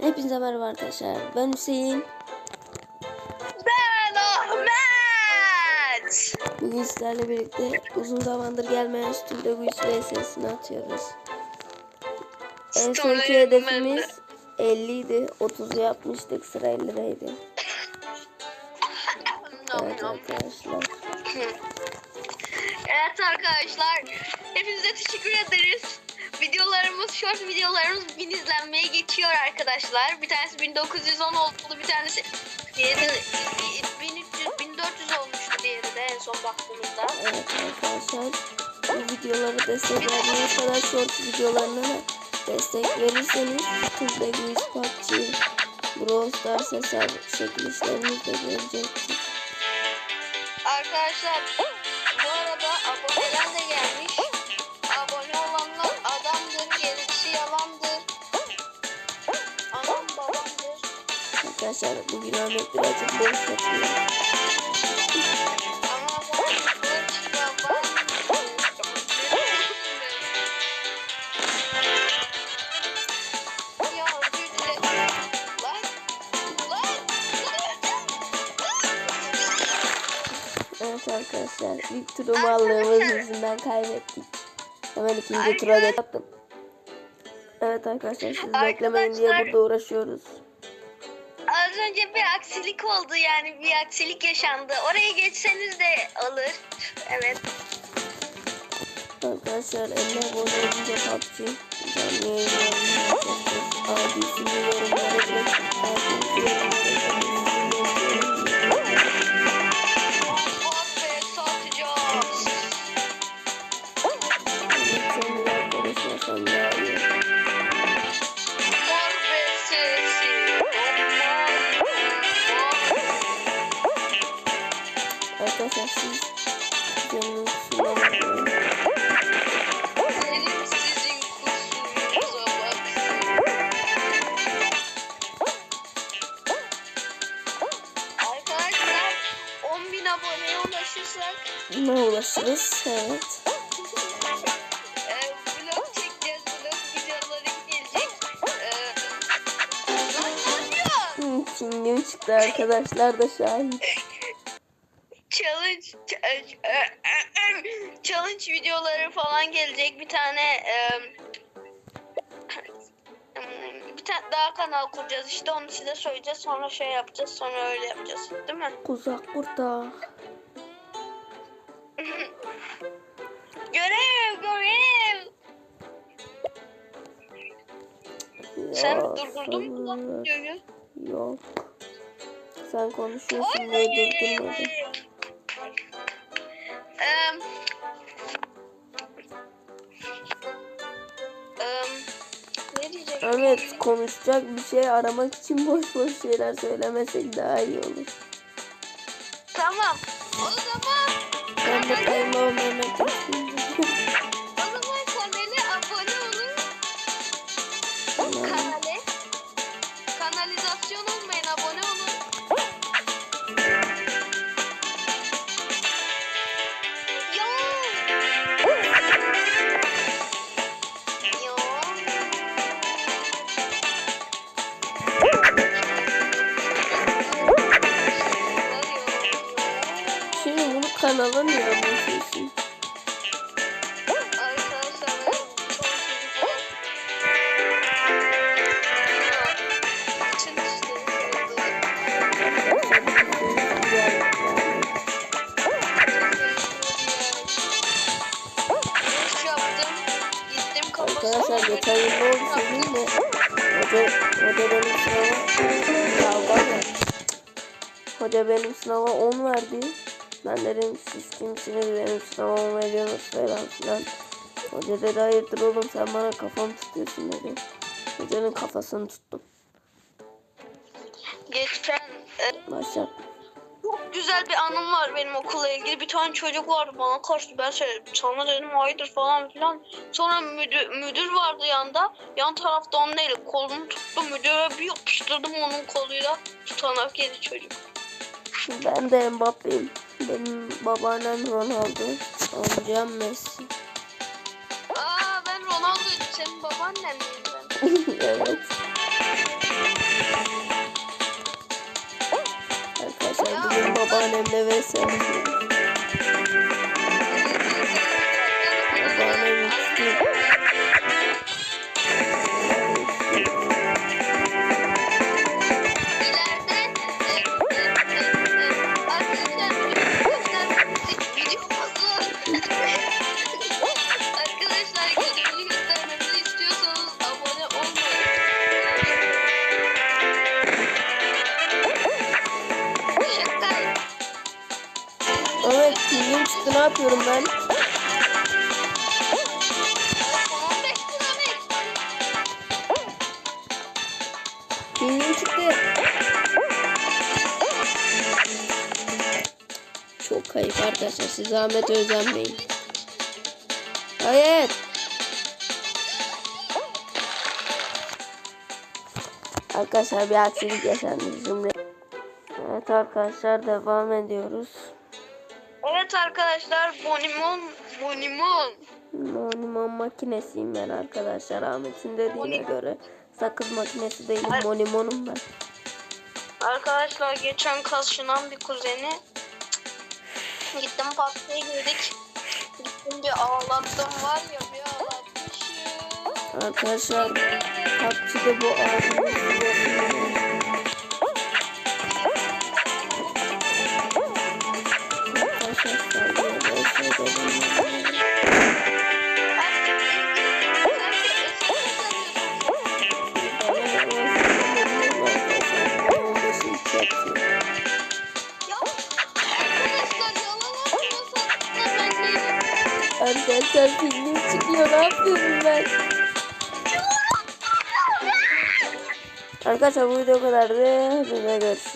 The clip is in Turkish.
Hepinize merhaba arkadaşlar. Ben Hüseyin. Ben Ahmet. Bugün sizlerle birlikte uzun zamandır gelmeyen Stüdyo Güç VS'sini atıyoruz. En sonki hedefimiz 50 idi. 30 yapmıştık. Sıra 50'deydi. Evet arkadaşlar. Evet arkadaşlar. Hepinize teşekkür ederiz. Short videolarımız bin izlenmeye geçiyor arkadaşlar. Bir tanesi 1910 oldu, bir tanesi diğeri de 1300, 1400 olmuştu diğeri de en son baktığımızda. Evet arkadaşlar. Bu videoları destek kadar short videolarına da destek verirseniz Stüdyo Güç PUBG Brawl Stars hesabı çekilişlerimizi de göreceksiniz. Arkadaşlar Arkadaşlar bugün Ahmet birazcık boş yapıyor. Evet arkadaşlar ilk turu mallığımız yüzünden kaybettik. Hemen ikinci tura geçtim. Evet arkadaşlar siz beklemeyin diye burada uğraşıyoruz. Önce bir aksilik oldu yani bir aksilik yaşandı. Oraya geçseniz de alır. Evet. Arkadaşlar abone olunca PUBG canlı yayınlarını. Adisini yorumlara ne yapıyorsun? Hı, Pingim çıktı arkadaşlar da şahit. challenge ch- challenge videoları falan gelecek bir tane bir tane daha kanal kuracağız işte onu size söyleyeceğiz sonra şey yapacağız sonra öyle yapacağız değil mi? Uzak burada. Sen durdurdun mu lan videoyu? Yok. Sen konuşuyorsun diye durdurmadım. Ne diyecektim? Evet konuşacak bir şey aramak için boş boş şeyler söylemesek daha iyi olur. Tamam. O zaman Ben de kayınbabam Mehmet Bunu kanala niye anlatıyorsun? Arkadaşlar geçen gün ne oldu söyleyeyim mi? Hoca, hoca benim sınava var. Hoca benim sınava 10 verdi. Ben dedim siz kimsiniz benim sınava 10 veriyorsunuz falan filan. Hoca dedi hayırdır oğlum sen bana kafamı tutuyorsun dedi. Hocanın kafasını tuttum. Geçen e, Başlat. çok güzel bir anım var benim okulla ilgili. Bir tane çocuk vardı bana karşı ben söyledim. Sana dedim hayırdır falan filan. Sonra müdür, müdür vardı yanda. Yan tarafta onun eli kolunu tuttum. Müdüre bir yapıştırdım onun koluyla. Tutanak yedi çocuk. Ben de Mbappe'yim. Benim babaannem Ronaldo. Amcam Messi. Aa ben Ronaldo'yum. Senin babaannen miydi? evet. Arkadaşlar bugün babaannemle ve sen. Babaannem istiyor. Yapıyorum ben? iPhone 15 Pro Max. Pingim çıktı. Çok kayıp arkadaşlar siz zahmet özenmeyin. Hayır. Arkadaşlar bir aksilik yaşandı bizimle. Evet arkadaşlar devam ediyoruz. Evet arkadaşlar Bonimon Bonimon Monimon makinesiyim ben arkadaşlar Ahmet'in dediğine göre. Sakız makinesi değilim monimonum ben. Arkadaşlar geçen kaşınan bir kuzeni gittim pastaya girdik. Gittim bir ağlattım var ya bir ağlatmışım. Arkadaşlar PUBG'de bu ağzını Arkadaşlar filmim çıkıyor ne yapıyorum ben? Arkadaşlar bu video kadardı. Görüşürüz.